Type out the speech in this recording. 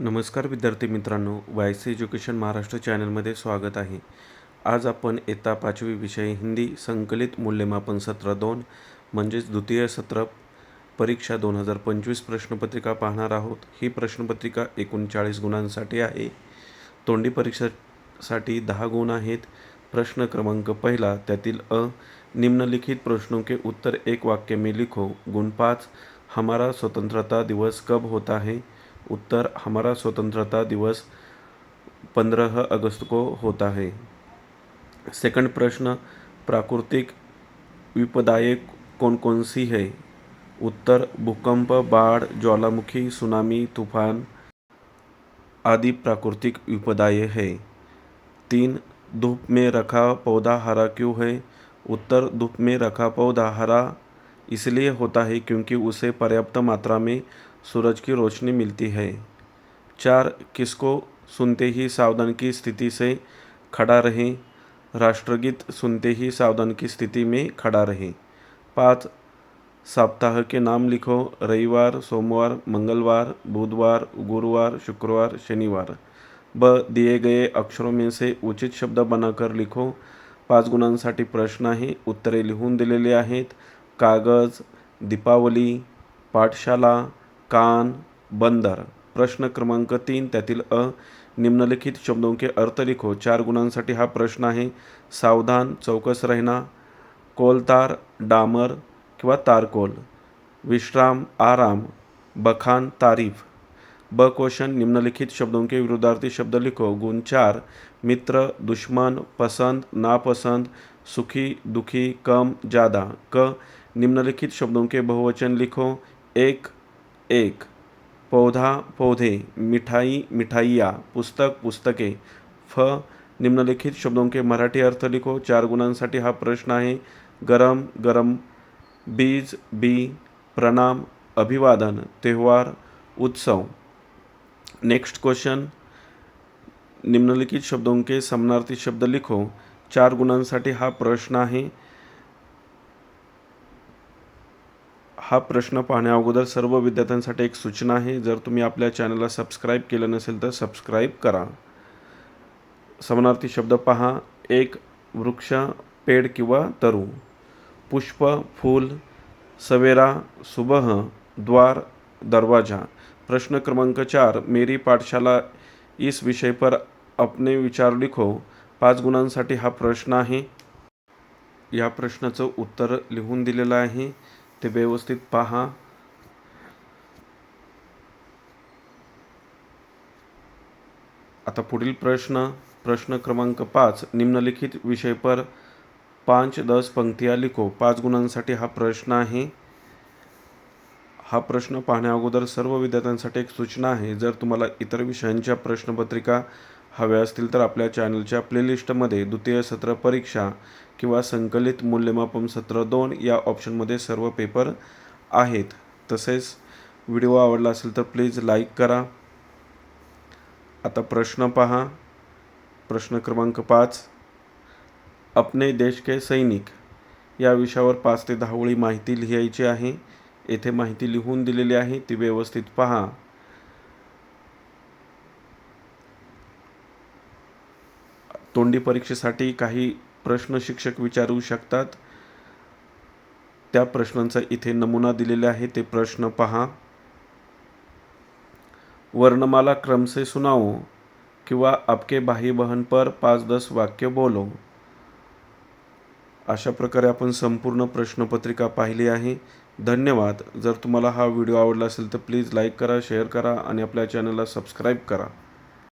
नमस्कार विद्यार्थी मित्रांनो वाय सी एज्युकेशन महाराष्ट्र चॅनलमध्ये स्वागत आहे. आज आपण येता पाचवी विषय हिंदी संकलित मूल्यमापन सत्र दोन म्हणजेच द्वितीय सत्र परीक्षा दोन हजार पंचवीस प्रश्नपत्रिका पाहणार आहोत. ही प्रश्नपत्रिका एकोणचाळीस गुणांसाठी आहे. तोंडी परीक्षेसाठी दहा गुण आहेत. प्रश्न क्रमांक पहिला त्यातील अ निम्नलिखित प्रश्नों के उत्तर एक वाक्य में लिखो. गुण पाच हमारा स्वतंत्रता दिवस कब होता है? उत्तर हमारा स्वतंत्रता दिवस पंद्रह अगस्त को होता है। सेकंड प्रश्न, प्राकृतिक विपदाएँ कौन कौन सी है? उत्तर, भूकंप, बाढ़, ज्वालामुखी, सुनामी, तूफ़ान आदि प्राकृतिक विपदाएँ है। तीन, धूप में रखा पौधा हरा क्यों है? उत्तर, धूप में रखा पौधा हरा इसलिए होता है क्योंकि उसे पर्याप्त मात्रा में सूरज की रोशनी मिलती है। चार किसको सुनते ही सावधान की स्थिति से खड़ा रहें। राष्ट्रगीत सुनते ही सावधान की स्थिति में खड़ा रहें। पाँच सप्ताह के नाम लिखो। रविवार, सोमवार, मंगलवार, बुधवार, गुरुवार, शुक्रवार, शनिवार। ब दिए गए अक्षरों में से उचित शब्द बनाकर लिखो। पाच गुणांसाठी प्रश्न आहे। उत्तरे लिहून दिलेली आहेत। कागज़, दीपावली, पाठशाला कान बंदर. प्रश्न क्रमांक तीन, त्यातील अ, निम्नलिखित शब्दों के अर्थ लिखो. चार गुणांसाठी हा प्रश्न आहे. सावधान, चौकस रहना, कोलतार, डामर किंवा तारकोल. विश्राम, आराम, बखान, तारीफ़. ब क्वेश्चन, निम्नलिखित शब्दों के विरुद्धार्थी शब्द लिखो. गुण चार, मित्र, दुश्मन, पसंद, नापसंद, सुखी, दुखी, कम ज़्यादा क, निम्नलिखित शब्दों के बहुवचन लिखो. एक एक, पौधा, पौधे, मिठाई, मिठाइयाँ, पुस्तक, पुस्तके। फ, निम्नलिखित शब्दों के मराठी अर्थ लिखो। चार गुणांसाठी हा प्रश्न आहे. गरम गरम, बीज, बी, प्रणाम, अभिवादन, त्यौहार, उत्सव। नेक्स्ट क्वेश्चन, निम्नलिखित शब्दों के समानार्थी शब्द लिखो। चार गुणांसाठी हा प्रश्न आहे. हा प्रश्न पाहण्याअगोदर सर्व विद्यार्थ्यांसाठी एक सूचना आहे. जर तुम्ही आपल्या चॅनलला सबस्क्राईब केलं नसेल तर सबस्क्राईब करा. समानार्थी शब्द पहा. एक वृक्ष पेड किंवा तरु. पुष्प फूल सवेरा सुबह द्वार दरवाजा. प्रश्न क्रमांक चार. मेरी पाठशाला इस विषय पर अपने विचार लिखो. पाच गुणांसाठी हा प्रश्न आहे. या प्रश्नाचं उत्तर लिहून दिलेलं आहे. ते व्यवस्थित पहा. आता पुढील प्रश्न प्रश्न क्रमांक पाच निम्नलिखित विषय पर पाच दस पंक्तिया लिखो. पाच गुणांसाठी हा प्रश्न आहे. हा प्रश्न पाहण्या अगोदर सर्व विद्यार्थ्यांसाठी एक सूचना आहे. जर तुम्हाला इतर विषयांच्या प्रश्नपत्रिका हव्या असतील तर आपल्या चॅनलच्या प्लेलिस्टमध्ये द्वितीय सत्र परीक्षा किंवा संकलित मूल्यमापन सत्र दोन या ऑप्शनमध्ये सर्व पेपर आहेत. तसेच व्हिडिओ आवडला असेल तर प्लीज लाईक करा. आता प्रश्न पहा. प्रश्न क्रमांक पाच. अपने देश के सैनिक. या विषयावर पाच ते दहा ओळी माहिती लिहायची आहे. येथे माहिती लिहून दिलेली आहे. ती व्यवस्थित पहा. तोंडी परीक्षेसाठी काही प्रश्न शिक्षक विचारू शकतात. त्या प्रश्नांचा इथे नमुना दिलेला आहे ते प्रश्न पहा. वर्णमाला क्रम से सुनाओ किंवा आपके भाई बहन पर पाच दस वाक्य बोलो. अशा प्रकारे आपण संपूर्ण प्रश्नपत्रिका पाहिली आहे. धन्यवाद. जर तुम्हाला हा व्हिडिओ आवडला असेल तर प्लीज लाईक करा शेअर करा आणि आपल्या चॅनलला सबस्क्राईब करा.